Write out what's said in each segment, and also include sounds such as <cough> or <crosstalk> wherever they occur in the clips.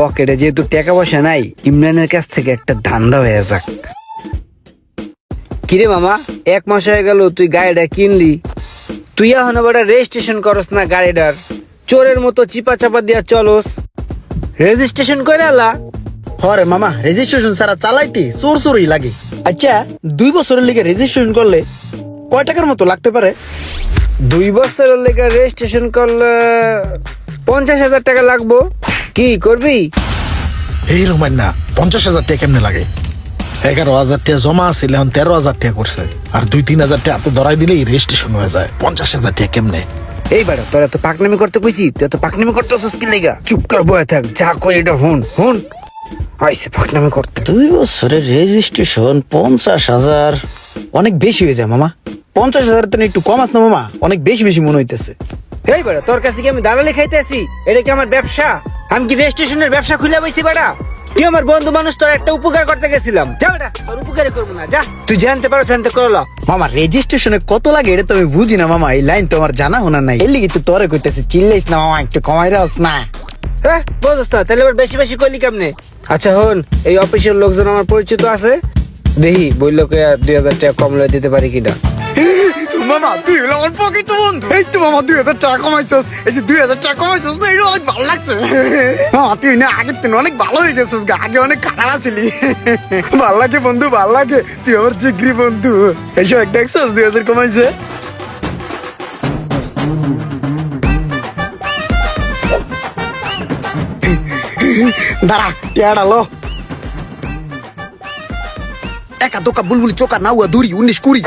পকেটে যেহেতু টাকা পয়সা নাই ইমরানের কাছ থেকে একটা ধান্দা হয়ে যাক। কিরে মামা এক মাস হয়ে গেল তুই গাড়িটা কিনলি। তুই এখন আবার রেজিস্ট্রেশন করস না গাড়িটার? চোরের মতো চিপা চাপা দিয়া চলস। রেজিস্ট্রেশন করে আলা হরে মামা রেজিস্ট্রেশন ছাড়া চালাইতে চোর চোরই লাগে। আচ্ছা দুই বছরের লিগে রেজিস্ট্রেশন করলে কয় টাকার মতো লাগতে পারে? দুই বছরের লিগে রেজিস্ট্রেশন করলে পঞ্চাশ হাজার টাকা লাগবো। কি করবি? এই রকমের না পঞ্চাশ হাজার টাকা কেমনে লাগে? এগারো হাজার টাকা জমা আছিল এখন তেরো হাজার টাকা করছে। আর দুই তিন হাজার টাকা হাতে ধরাই দিলেই রেজিস্ট্রেশন হয়ে যায়। পঞ্চাশ হাজার টাকা কেমনে? এই বাড়া তোরা তো পাকনামি করতে কইছি তুই তো পাকনামি করতে হচ্ছিস কি লেগা? চুপ করে বয়ে থাক যা কই এটা হুন হুন। আইসে পাকনামি করতে। দুই বছরের রেজিস্ট্রেশন পঞ্চাশ হাজার। অনেক বেশি হয়ে যায় মামা। পঞ্চাশ হাজার তো একটু কম আছে না মামা? অনেক বেশি বেশি মনে হইতেছে। এই বাড়া তোর কাছে কি আমি দালালি খাইতে আসি এটা কি আমার ব্যবসা? আমি কি রেজিস্ট্রেশনের ব্যবসা খুলে বইছি বাড়া তুই আমার বন্ধু মানুষ, তোর একটা উপকার করতে গেছিলাম। যা বেটা, তোর উপকারই করব না, যা। তুই জানতে পারো, জানতে করল মামা, রেজিস্ট্রেশনে কত লাগে এটা তো আমি বুঝি না, মামা। এই লাইন তো আমার জানা হোনা নাই। এর লিগে তো তোরে কইতেছি, চিল্লাইস না, মামা, একটু কমাই রাস না। হ্যাঁ বুঝছ না, তাহলে বেশি বেশি করলি কেমনে? আচ্ছা হন, এই অফিসের লোকজন আমার পরিচিত আছে। দেখি বলল কে দুই হাজার টাকা কম লয়ে দিতে পারি কিনা। মামা, তুই হলো আমার পকেট। মামা, দুই হাজার টাকা কমাইছস। এই যে দুই হাজার টাকা কমাইছস না এটা অনেক ভালো লাগছে। মামা, তুই না, আগের দিন অনেক ভালো হয়ে গেছিস আগে অনেক খারাপ আছিলি। ভালো লাগে বন্ধু, ভালো লাগে। তুই আমার জিগরি বন্ধু। এইসব দেখছস, দুই হাজার কমাইছে? দাঁড়া টেয়ারা লো। একা দোকা বুলবুলি চোকা নাউয়া দুরি উনিশ কুড়ি।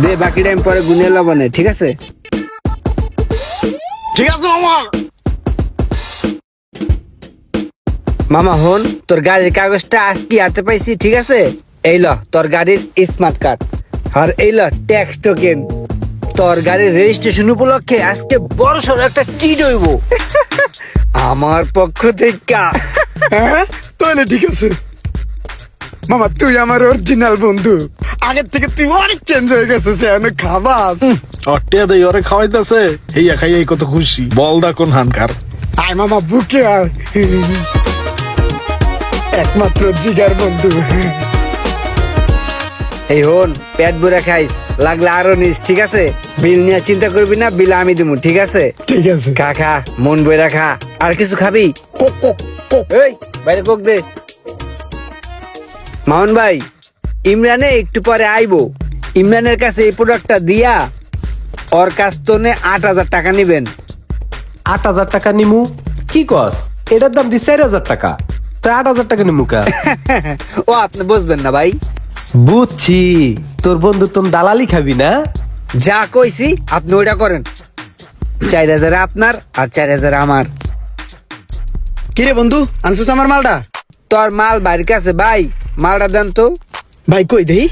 দে বাকি টাইম পরে গুনে লবণে ঠিক আছে? ঠিক আছে মামা। মামা হন তোর গাড়ির কাগজটা আজকে হাতে পাইছি ঠিক আছে? এই ল তোর গাড়ির স্মার্ট কার্ড আর এই ল ট্যাক্স টোকেন তোর গাড়ির রেজিস্ট্রেশন উপলক্ষে আজকে বড় সড়ো একটা টিট হইব। আমার পক্ষ থেকে। হ্যাঁ তাহলে ঠিক আছে। মামা তুই আমার অরিজিনাল বন্ধু। আগের থেকে তুই অনেক চেঞ্জ হয়ে গেছিস অনেক খাবাস। অটিয়া দেই ওরে খাওয়াইতেছে। হেইয়া খাইয়াই কত খুশি। বলদা কোন হানকার। আয় মামা বুকে আয়। একমাত্র জিগার বন্ধু। এই হন পেট ভরে খাইস লাগলে আরও নিস ঠিক আছে? বিল নিয়ে চিন্তা করবি না বিল আমি দিমু ঠিক আছে? ঠিক আছে। খা খা মন বইরা খা। আর কিছু খাবি? Coke coke coke. এই বাইরে কোক দে। মামুন ভাই ইমরানে একটু পরে আইবো। ইমরানের কাছে এই প্রোডাক্টটা দিয়া ওর কাছ তো নে আট হাজার টাকা নিবেন। আট হাজার টাকা নিমু? কি কস? এটার দাম দি চার হাজার টাকা। তো আট হাজার টাকা নিমু কা? <laughs> ও আপনি বুঝবেন না ভাই। বুঝছি। তোর বন্ধু তোর দালালি খাবি না? যা কইছি আপনি ওইটা করেন। চার হাজার আপনার আর চার হাজার আমার। কিরে বন্ধু আনছিস আমার মালটা? তোর মাল বাড়ির কাছে ভাই মালটা দেন তো। ভাই কই দেই?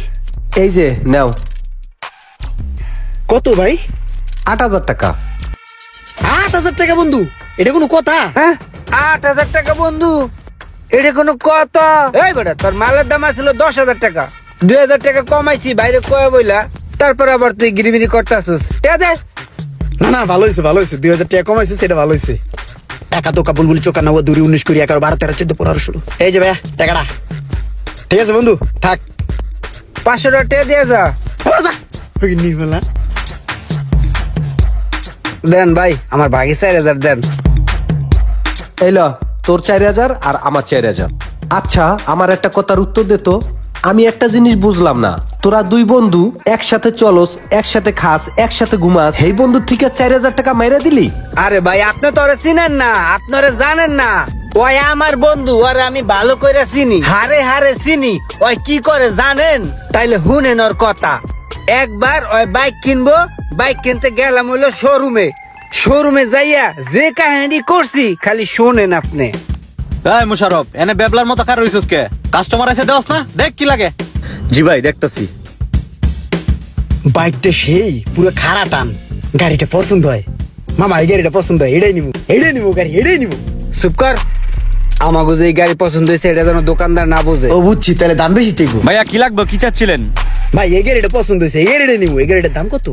এই যে নাও। কত ভাই? আট হাজার টাকা। আট হাজার টাকা বন্ধু। এটা কোনো কথা? হ্যাঁ? আট হাজার টাকা বন্ধু। এটা কোনো কত এই বেটা তোর মালের দাম ছিল দশ হাজার টাকা। দুই হাজার টাকা কমাইছি বাইরে কয়ে বইলা। তারপর আবার তুই গিরিবিরি করতে আসুস দে। না না ভালো হয়েছে ভালো হয়েছে দুই হাজার টাকা কমাইছে সেটা ভালো হয়েছে একা দোকা বুলবুলি চোকা নাওয়া দুরি উনিশ কুড়ি এগারো বারো তেরো চোদ্দ পনেরো ষোলো। এই যে ভাইয়া টাকাটা। ঠিক আছে বন্ধু থাক। পাঁচশো টাকা দিয়ে যা। ওরা যা। ওই নির্মলা দেন ভাই আমার ভাগে চার হাজার দেন। এই ল তোর চার হাজার আর আমার চার হাজার। আচ্ছা আমার একটা কথার উত্তর দে তো। আমি একটা জিনিস বুঝলাম না। তোরা দুই বন্ধু একসাথে চলস একসাথে খাস একসাথে ঘুমাস। এই বন্ধুর থেকে চার হাজার টাকা মাইরা দিলি? আরে ভাই আপনি তো ওরে চিনেন না আপনারা জানেন না। ওই আমার বন্ধু আর আমি ভালো করে চিনি। হারে হারে চিনি। ওই কি করে জানেন? তাইলে হুনেন ওর কথা। একবার ওই বাইক কিনবো বাইক কিনতে গেলাম হইল শোরুমে। শোরুমে যাইয়া যে কাহিনী করছি খালি শোনেন আপনি। এই মুশারফ এনে বেবলার মতো কার রইছস কে? কাস্টমার আছে দেওস না? দেখ কি লাগে। জি ভাই দেখতাছি। বাইকটা সেই পুরো খারা টান। গাড়িটা পছন্দ হয়। মামা এই গাড়িটা পছন্দ হয়। এটাই নিবো এটাই নিবো গাড়ি এটাই নিবো। চুপ কর। আমাকে যে গাড়ি পছন্দ হয়েছে এটা যেন দোকানদার না বোঝে। ও বুঝছি তাহলে দাম বেশি চাইব? ভাইয়া কি লাগবে? কি চাচ্ছিলেন? ভাই এই গাড়িটা পছন্দ হয়েছে এই গাড়িটা নিবো এই গাড়িটার দাম কত?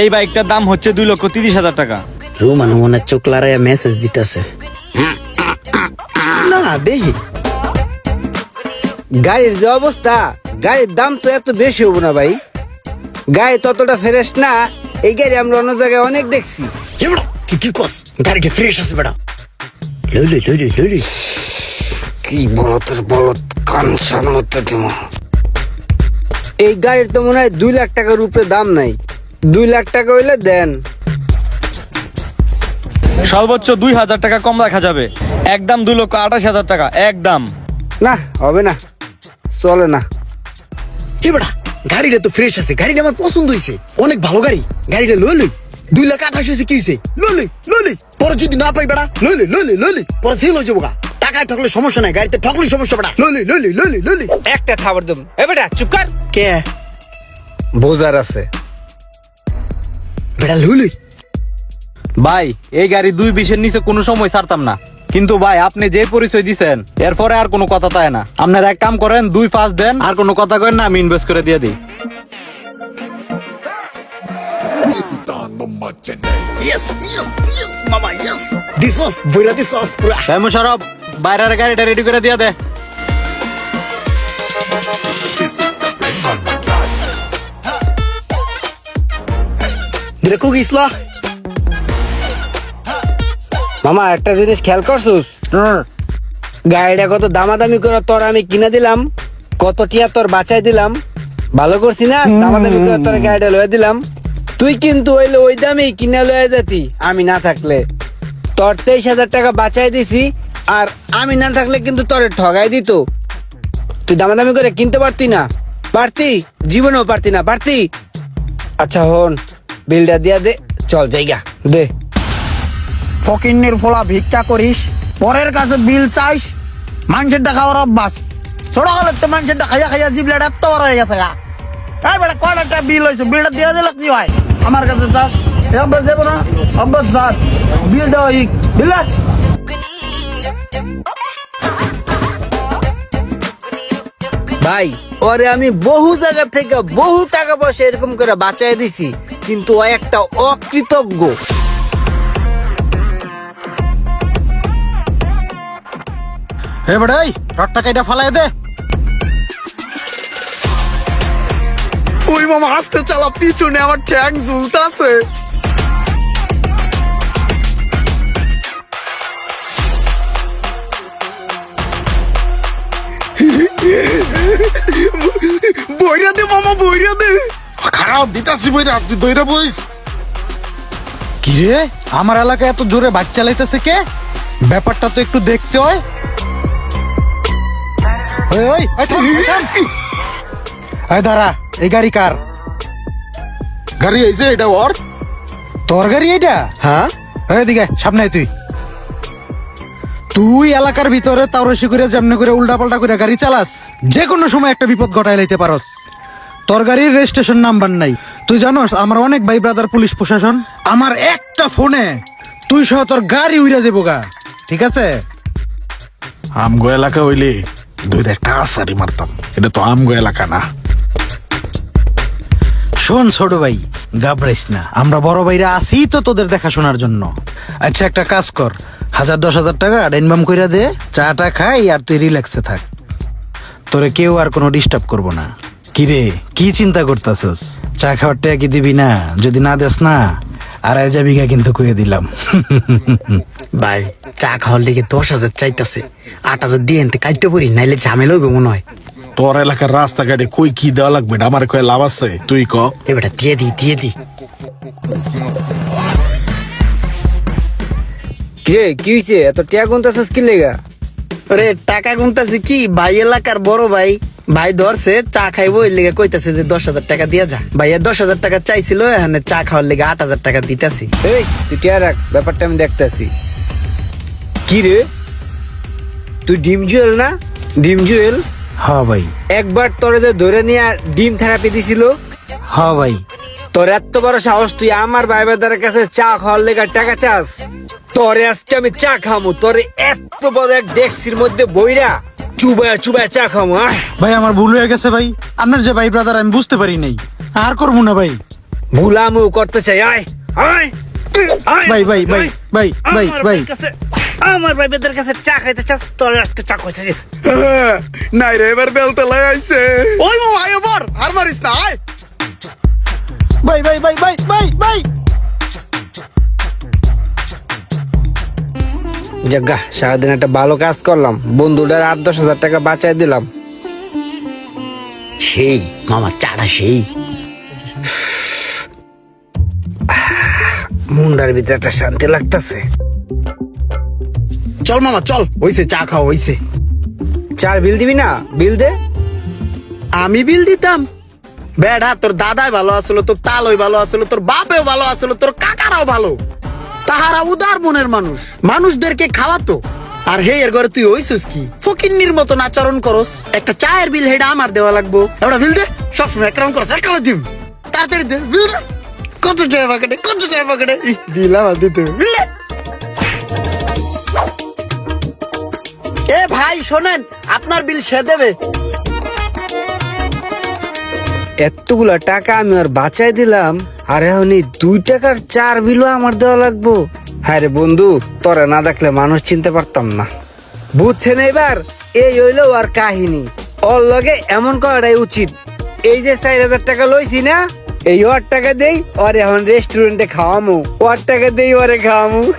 এই বাইকটার দাম হচ্ছে দুই লক্ষ তিরিশ হাজার টাকা। রুমান মনে চোখ লড়াইয়া মেসেজ দিতেছে। না দেখি। গাড়ির যে অবস্থা গাড়ির দাম তো এত বেশি হব না ভাই। গাড়ি ততটা ফ্রেশ না এই গাড়ি আমরা অন্য জায়গায় অনেক দেখছি। কি কস? গাড়িটা ফ্রেশ আছে বেটা। লইলি লইলি লইলি কি বলো তোর বলো কানসার মধ্যে দিমো এই গাড়ির তো মনে হয় দুই লাখ টাকার উপরে দাম নাই। দুই লাখ টাকা হইলে দেন। সর্বোচ্চ দুই হাজার টাকা কম রাখা যাবে। একদম দুই লক্ষ আঠাশ হাজার টাকা একদম। না হবে না। চলে না। কি বেটা গাড়িটা তো ফ্রেশ আছে গাড়িটা আমার পছন্দ হয়েছে অনেক ভালো গাড়ি। গাড়িটা লই লই। দুই লাখ আঠাশ হয়েছে কি হয়েছে লই লই লই। পরে যদি না পাই বেড়া। লই লই লই লই লই পরে সেল হয়ে যাব টাকায় ঠকলে সমস্যা নাই গাড়িতে ঠকলেই সমস্যা বেড়া। লই লই লই লই লই লই একটা খাবার দেব এ বেটা চুপ কর। কে? বোঝার আছে। বেড়া লই লই ভাই এই গাড়ি দুই বিশের নিচে কোনো সময় ছাড়তাম না। কিন্তু ভাই আপনি যে পরিচয় দিছেন এরপরে আর কোনো কথা তাই না। আপনারা এক কাম করেন দুই পাঁচ দেন আর কোনো কথা করেন না আমি ইনভেস্ট করে দিয়ে দিই। ইয়েস ইয়েস ইয়েস মামা ইয়েস দিস ওয়াজ বইরা দিস পুরা তাই মুশারফ বাইরের গাড়িটা রেডি করে দিয়ে দে। দিলে গিসলা মামা একটা জিনিস খেয়াল করছিস? গাড়িটা কত দামাদামি করে তোর আমি কিনে দিলাম কত টিয়া তোর বাঁচাই দিলাম ভালো করছি না দামাদামি করে তোর গাড়িটা লয়ে দিলাম। তুই কিন্তু ওইলে ওই দামেই কিনে লয়ে যেতি, আমি না থাকলে। তোর তেইশ হাজার টাকা বাঁচাই দিছি, আর আমি না থাকলে কিন্তু তোর ঠগাই দিত। তুই দামাদামি করে কিনতে পারতি না। পারতি, জীবনেও পারতি না, পারতি। আচ্ছা হন, বিলটা দিয়া দে, চল জায়গা, দে। ফকিন্নির ফোলা ভিক্ষা করিস, পরের কাছে বিল চাইস, মানুষের খাওয়ার অভ্যাস। ছোট হলে তো মানুষের খাইয়া খাইয়া জিবলাটা এত বড় হয়ে গেছে গা। এই বেটা কয় টাকা বিল হয়েছে বিলটা দিয়ে দিলে কি হয়? আমার কাছে চাস এ যাব না অভ্যাস চাস। বিল দেওয়া বিল দেখ। ভাই ওরে আমি বহু জায়গা থেকে বহু টাকা পয়সা এরকম করে বাঁচাই দিছি কিন্তু ও একটা অকৃতজ্ঞ। হে বেড়াই রটটা কাইটা ফালাই দে। ওই মামা আসতে চালা পিছনে আমার ট্যাং ঝুলতাছে। বইরা দে মামা বইরা দে। খারাপ দিতাছি বইরা তুই দইরা বইস। কি রে আমার এলাকায় এত জোরে বাইক চালাইতেছে কে? ব্যাপারটা তো একটু দেখতে হয়। ওই ওই দাঁড়া এই গাড়ি কার? গাড়ি এই যে এটা ওর? তোর গাড়ি এটা হ্যাঁ। এদিকে সামনে আয় তুই। তুই এলাকার ভিতরে তাও তাওরসি করে যেমনি করে উল্টা পাল্টা করে গাড়ি চালাস যে কোনো সময় একটা বিপদ ঘটাই লাইতে পারস। তোর গাড়ির রেজিস্ট্রেশন নাম্বার নাই। তুই জানোস আমার অনেক ভাই ব্রাদার পুলিশ প্রশাসন আমার একটা ফোনে তুই সহ তোর গাড়ি উড়ে দেবো গা। ঠিক আছে? আমগো এলাকা হইলে দুইটা একটা আসারি মারতাম। এটা তো আমগো এলাকা না। শোন ছোট ভাই, ঘাবড়াইস না। আমরা বড় ভাইরা আছি তো তোদের দেখাশোনার জন্য। আচ্ছা একটা কাজ কর। হাজার, দশ হাজার টাকা ডাইনবাম কইরা দে, চাটা খাই আর তুই রিল্যাক্সে থাক। তোরে কেউ আর কোনো ডিস্টার্ব করব না। কিরে, কি চিন্তা করতেছস? চা খাওয়ার টাকা কি দিবি না, যদি না দেস না, আর আড়াই যাবিঘা কিন্তু কয়ে দিলাম। <laughs> ভাই, চা খাওয়ার লিগে দশ হাজার চাইতাছে। আট হাজার দিয়ে এনতে পারি নাইলে ঝামেলা হবে মনে হয়। তোর এলাকার রাস্তাঘাটে কই কি দেওয়া লাগবে আমার কয়ে লাভ আছে। তুই ক। এ বেটা দিয়ে দি দিয়ে দি। কিরে কি হয়েছে এত টিয়া গুনতেছিস কি লেগা? আরে টাকা গুনতাছে কি? ভাই এলাকার বড় ভাই। ভাই ধরছে চা খাইবো এর লেগে কইতাছে যে দশ হাজার টাকা দিয়া যা। ভাইয়া দশ হাজার টাকা চাইছিল এখানে চা খাওয়ার লেগে আট হাজার টাকা দিতাছি। এই তুই টিয়া রাখ ব্যাপারটা আমি দেখতেছি। কি রে? তুই ডিম জুয়েল না? ডিম জুয়েল? হ্যাঁ ভাই। একবার তোরে যে ধরে নিয়ে ডিম থেরাপি দিছিল হ্যাঁ ভাই। তোর এত বড় সাহস তুই আমার ভাই বাদারের কাছে চা খাওয়ার লেগে টাকা চাস? তোরে আজকে আমি চা খামু তোরে এত বড় এক ডেক্সির মধ্যে বইরা চুবায়া চুবায়া চা খামু আহ। ভাই আমার ভুল হয়ে গেছে ভাই। আপনার যে ভাই ব্রাদার আমি বুঝতে পারি নাই। আর করব না ভাই। ভুল আমিও করতে চাই আয়, ভাই, ভাই, ভাই, ভাই, ভাই, ভাই। আমার ভাই বেদের কাছে চা খাইতে চাস তোর আজকে চা খাইতে <laughs> নাই রে এবার বেলতলায় আইছে। ওই মামা আয় এবার আর মারিস না আয়। ভাই ভাই ভাই ভাই ভাই ভাই। জাগা সারাদিন একটা ভালো কাজ করলাম বন্ধুটার আট দশ হাজার টাকা বাঁচাই দিলাম। সেই মামা চাটা সেই। মুন্ডার ভিতরে একটা শান্তি লাগতেছে। চল মামা চল। হইছে চা খাও হইছে চার বিল দিবি না? বিল দে। আমি বিল দিতাম। বেড়া তোর দাদাই ভালো আসলো তোর তালই ভালো আসলো তোর বাপেও ভালো আসলো তোর কাকারাও ভালো। তাহারা উদার মনের মানুষ। মানুষদেরকে খাওয়াতো। আর হে এর ঘরে তুই হইছিস কি? ফকিন্নির মতন আচরণ করস। একটা চায়ের বিল হেডা আমার দেওয়া লাগবো। এবার বিল দে। সবসময় একরকম করস একালে দিম। তাড়াতাড়ি দে বিল দে। কত টাকা পকেটে কত টাকা পকেটে বিল আমার দিতে বিল দে। ভাই, শোনেন, আপনার বিল সে দেবে। এতগুলা টাকা আমি আর বাঁচাই দিলাম, আর এখন এই দুই টাকার চার বিলও আমার দেওয়া লাগবো। হ্যাঁ রে বন্ধু, তোরা না দেখলে মানুষ চিনতে পারতাম না। বুঝছেন এবার এই হইল আর কাহিনী। ওর লগে এমন করাটাই উচিত। এই যে চার হাজার টাকা লইছি না, এই ওর টাকা দেই ওর এখন রেস্টুরেন্টে খাওয়ামু। ওর টাকা দেই ওরে খাওয়ামু। <laughs>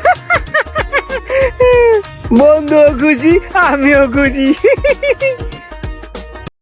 বন্ধুও খুশি আমিও খুশি